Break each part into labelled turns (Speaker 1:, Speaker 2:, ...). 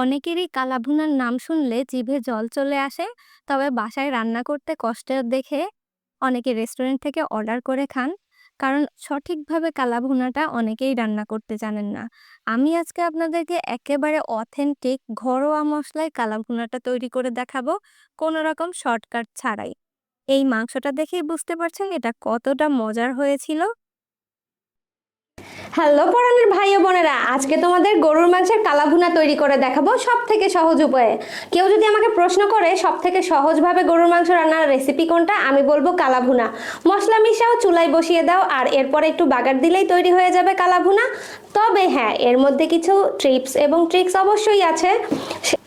Speaker 1: অনেকেরই কালাভুনার নাম শুনলে জিভে জল চলে আসে, তবে বাসায় রান্না করতে কষ্টের দেখে অনেকে রেস্টুরেন্ট থেকে অর্ডার করে খান। কারণ সঠিকভাবে কালাভুনাটা অনেকেই রান্না করতে জানেন না। আমি আজকে আপনাদেরকে একেবারে অথেন্টিক ঘরোয়া মশলায় কালাভুনাটা তৈরি করে দেখাবো কোনো রকম শর্টকাট ছাড়াই। এই মাংসটা দেখেই বুঝতে পারছেন এটা কতটা মজার হয়েছিল।
Speaker 2: হ্যালো পরাণের ভাই ও বোনেরা, আজকে তোমাদের গরুর মাংসের কালাভুনা তৈরি করে দেখাবো সব থেকে সহজ উপায়ে। কেউ যদি আমাকে প্রশ্ন করে সব থেকে সহজভাবে গরুর মাংস রান্নার রেসিপি কোনটা, আমি বলব কালাভুনা। মশলা মিশাও, চুলায় বসিয়ে দাও, আর এরপরে একটু বাগার দিলেই তৈরি হয়ে যাবে কালাভুনা। তবে হ্যাঁ এর মধ্যে কিছু ট্রিপস এবং ট্রিক্স অবশ্যই আছে।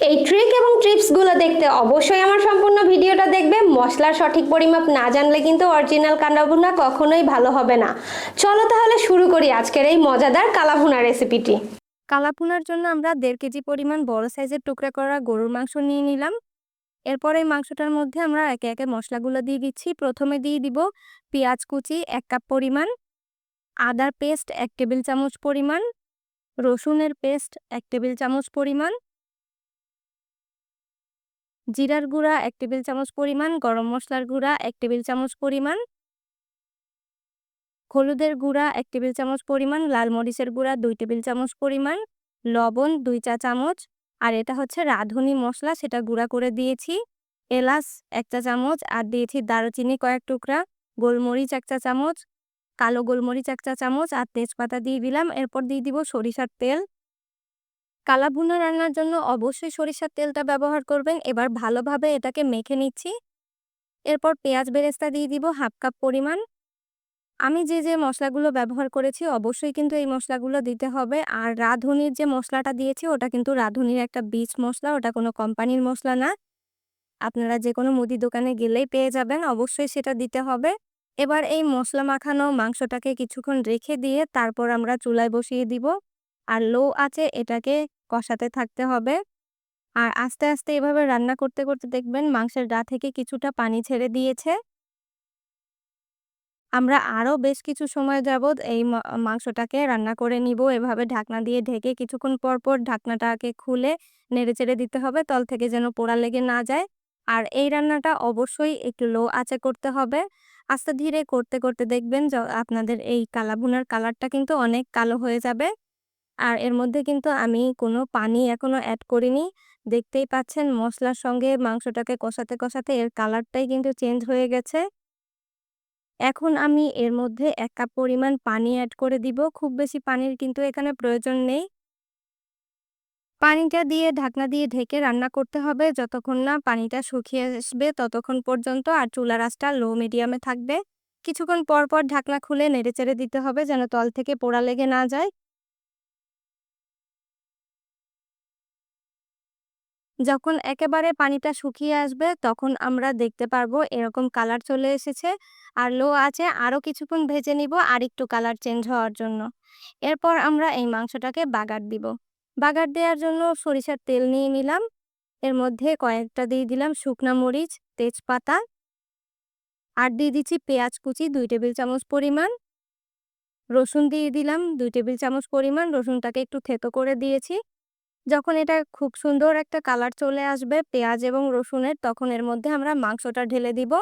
Speaker 2: এই ট্রিক এবং ট্রিপসগুলো দেখতে অবশ্যই আমার সম্পূর্ণ ভিডিওটা দেখবে। মশলার সঠিক পরিমাপ না জানলে কিন্তু অরিজিনাল কালাভুনা কখনোই ভালো হবে না। চলো তাহলে শুরু করি আজকের এই মজাদার কালাভুনা রেসিপিটি
Speaker 1: কালাভুনার জন্য আমরা দেড় কেজি পরিমাণ বড় সাইজের টুকরা করা গরুর মাংস নিয়ে নিলাম। এরপর এই মাংসটার মধ্যে আমরা একে একে মশলাগুলো দিয়ে দিচ্ছি। প্রথমে দিয়ে দিব পেঁয়াজ কুচি এক কাপ পরিমাণ আদার পেস্ট এক টেবিল চামচ পরিমাণ, রসুনের পেস্ট এক টেবিল চামচ পরিমাণ, জিরার গুঁড়া এক টেবিল চামচ পরিমাণ, গরম মশলার গুঁড়া এক টেবিল চামচ পরিমাণ হলুদের গুঁড়া এক টেবিল চামচ পরিমাণ, লাল মরিচের গুঁড়া দুই টেবিল চামচ পরিমাণ, লবণ দুই চা চামচ, আর এটা হচ্ছে রাঁধুনি মশলা, সেটা গুঁড়া করে দিয়েছি। এলাচ এক চা চামচ, আর দিয়েছি দারুচিনি কয়েক টুকরা, গোলমরিচ এক চা চামচ, কালো গোলমরিচ এক চা চামচ, আর তেজপাতা দিয়ে দিলাম। এরপর দিয়ে দিব সরিষার তেল। কালা ভুনা রান্নার জন্য অবশ্যই সরিষার তেলটা ব্যবহার করবেন। এবার ভালোভাবে এটাকে মেখে নিচ্ছি। এরপর পেঁয়াজ বেরেস্তা দিয়ে দিব হাফ কাপ পরিমাণ। আমি যে যে মশলাগুলো ব্যবহার করেছি অবশ্যই কিন্তু এই মশলাগুলো দিতে হবে। আর রাঁধুনির যে মশলাটা দিয়েছি ওটা কিন্তু রাঁধুনির একটা বীজ মশলা, ওটা কোনো কোম্পানির মশলা না। আপনারা যে কোনো মুদি দোকানে গেলেই পেয়ে যাবেন, অবশ্যই সেটা দিতে হবে। এবার এই মশলা মাখানো মাংসটাকে কিছুক্ষণ রেখে দিয়ে তারপর আমরা চুলায় বসিয়ে দিব। আর লো আছে এটাকে কষাতে থাকতে হবে। আর আস্তে আস্তে এভাবে রান্না করতে করতে দেখবেন মাংসের গা থেকে কিছুটা পানি ছেড়ে দিয়েছে। আমরা আরও বেশ কিছু সময় যাবৎ এই মাংসটাকে রান্না করে নিব। এভাবে ঢাকনা দিয়ে ঢেকে কিছুক্ষণ পর পর ঢাকনাটাকে খুলে নেড়েচেড়ে দিতে হবে। তল থেকে যেন পোড়া লেগে না যায়। আর এই রান্নাটা অবশ্যই একটু লো আঁচে করতে হবে। আস্তে ধীরে করতে করতে দেখবেন আপনাদের এই কালা ভুনার কালারটা কিন্তু অনেক কালো হয়ে যাবে। আর এর মধ্যে কিন্তু আমি কোনো পানি এখনও অ্যাড করিনি। দেখতেই পাচ্ছেন মশলার সঙ্গে মাংসটাকে কষাতে কষাতে এর কালারটাই কিন্তু চেঞ্জ হয়ে গেছে। এখন আমি এর মধ্যে এক কাপ পরিমাণ পানি অ্যাড করে দিব। খুব বেশি পানির কিন্তু এখানে প্রয়োজন নেই। পানিটা দিয়ে ঢাকনা দিয়ে ঢেকে রান্না করতে হবে। যতক্ষণ না পানিটা শুকিয়ে আসবে ততক্ষণ পর্যন্ত আর চুলা আঁচটা লো মিডিয়ামে থাকবে। কিছুক্ষণ পর পর ঢাকনা খুলে নেড়েচেড়ে দিতে হবে যেন তল থেকে পোড়া লেগে না যায়। যখন একেবারে পানিটা শুকিয়ে আসবে, তখন আমরা দেখতে পারব এরকম কালার চলে এসেছে। আর লো আছে আরও কিছুক্ষণ ভেজে নিব আর একটু কালার চেঞ্জ হওয়ার জন্য। এরপর আমরা এই মাংসটাকে বাগার দিব। বাগার দেওয়ার জন্য সরিষার তেল নিয়ে নিলাম। এর মধ্যে কয়েকটা দিয়ে দিলাম শুকনা মরিচ, তেজপাতা আর দিয়ে দিচ্ছি পেঁয়াজ কুচি দুই টেবিল চামচ পরিমাণ। রসুন দিয়ে দিলাম দুই টেবিল চামচ পরিমাণ। রসুনটাকে একটু থেতো করে দিয়েছি। যখন এটা খুব সুন্দর একটা কালার চলে আসবে পেঁয়াজ এবং রসুনের, তখন এর মধ্যে আমরা মাংসটা ঢেলে দিব।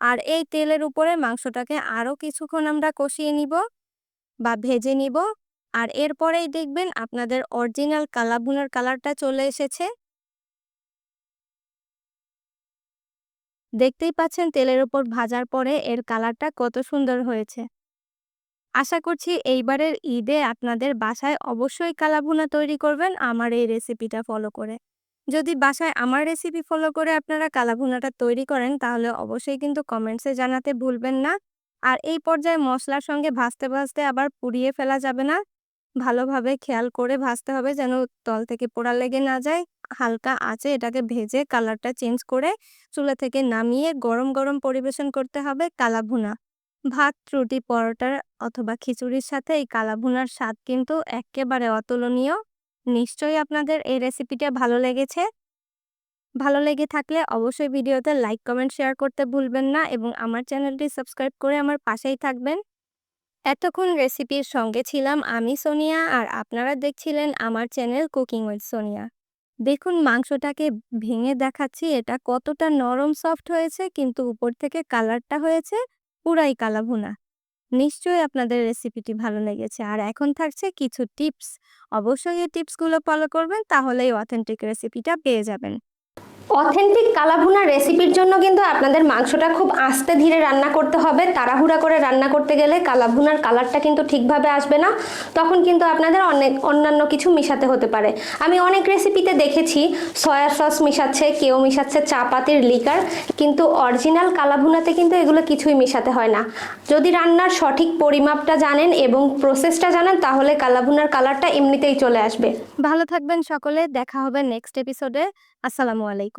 Speaker 1: আর এই তেলের উপরে মাংসটাকে আরও কিছুক্ষণ আমরা কষিয়ে নিব বা ভেজে নিব। আর এরপরেই দেখবেন আপনাদের অরিজিনাল কালাবুনার কালারটা চলে এসেছে। দেখতেই পাচ্ছেন তেলের উপর ভাজার পরে এর কালারটা কত সুন্দর হয়েছে। আশা করছি এইবারের ঈদে আপনাদের বাসায় অবশ্যই কালাভুনা তৈরি করবেন আমার এই রেসিপিটা ফলো করে। যদি বাসায় আমার রেসিপি ফলো করে আপনারা কালাভুনাটা তৈরি করেন, তাহলে অবশ্যই কিন্তু কমেন্টসে জানাতে ভুলবেন না। আর এই পর্যায়ে মশলার সঙ্গে ভাজতে ভাজতে আবার পুড়িয়ে ফেলা যাবে না। ভালোভাবে খেয়াল করে ভাজতে হবে যেন তল থেকে পোড়া লেগে না যায়। হালকা আছে এটাকে ভেজে কালারটা চেঞ্জ করে চুলা থেকে নামিয়ে গরম গরম পরিবেশন করতে হবে কালাভুনা। ভাত, রুটি, পরোটার অথবা খিচুড়ির সাথে এই কালাভুনার স্বাদ কিন্তু একেবারে অতুলনীয়। নিশ্চয়ই আপনাদের এই রেসিপিটা ভালো লেগেছে। ভালো লেগে থাকলে অবশ্যই ভিডিওতে লাইক, কমেন্ট, শেয়ার করতে ভুলবেন না এবং আমার চ্যানেলটি সাবস্ক্রাইব করে আমার পাশেই থাকবেন। এতক্ষণ রেসিপির সঙ্গে ছিলাম আমি সোনিয়া আর আপনারা দেখছিলেন আমার চ্যানেল কুকিং উইথ সোনিয়া। দেখুন মাংসটাকে ভেঙে দেখাচ্ছি, এটা কতটা নরম সফট হয়েছে, কিন্তু উপর থেকে কালারটা হয়েছে। পুরাই কালাভুনা। নিশ্চয়ই আপনাদের রেসিপিটি ভালো লেগেছে। আর এখন থাকছে কিছু টিপস অবশ্যই এই টিপসগুলো ফলো করবেন, তাহলেই অথেন্টিক রেসিপিটা পেয়ে যাবেন।
Speaker 2: অথেন্টিক কালাভুনা রেসিপির জন্য কিন্তু আপনাদের মাংসটা খুব আস্তে ধীরে রান্না করতে হবে, তাড়াহুড়া করে রান্না করতে গেলে কালাভুনার কালারটা কিন্তু ঠিকভাবে আসবে না, তখন কিন্তু আপনাদের অনেক অন্যান্য কিছু মিশাতে হতে পারে। আমি অনেক রেসিপিতে দেখেছি, সয়া সস মিশাচ্ছে, কেউ মিশাচ্ছে চা পাতির লিকার কিন্তু অরিজিনাল কালাভুনাতে কিন্তু এগুলো কিছুই মিশাতে হয় না। যদি রান্নার সঠিক পরিমাপটা জানেন এবং প্রসেসটা জানেন, তাহলে কালাভুনার কালারটা এমনিতেই চলে আসবে।
Speaker 1: ভালো থাকবেন সকলে, দেখা হবে নেক্সট এপিসোডে আসসালামু আলাইকুম।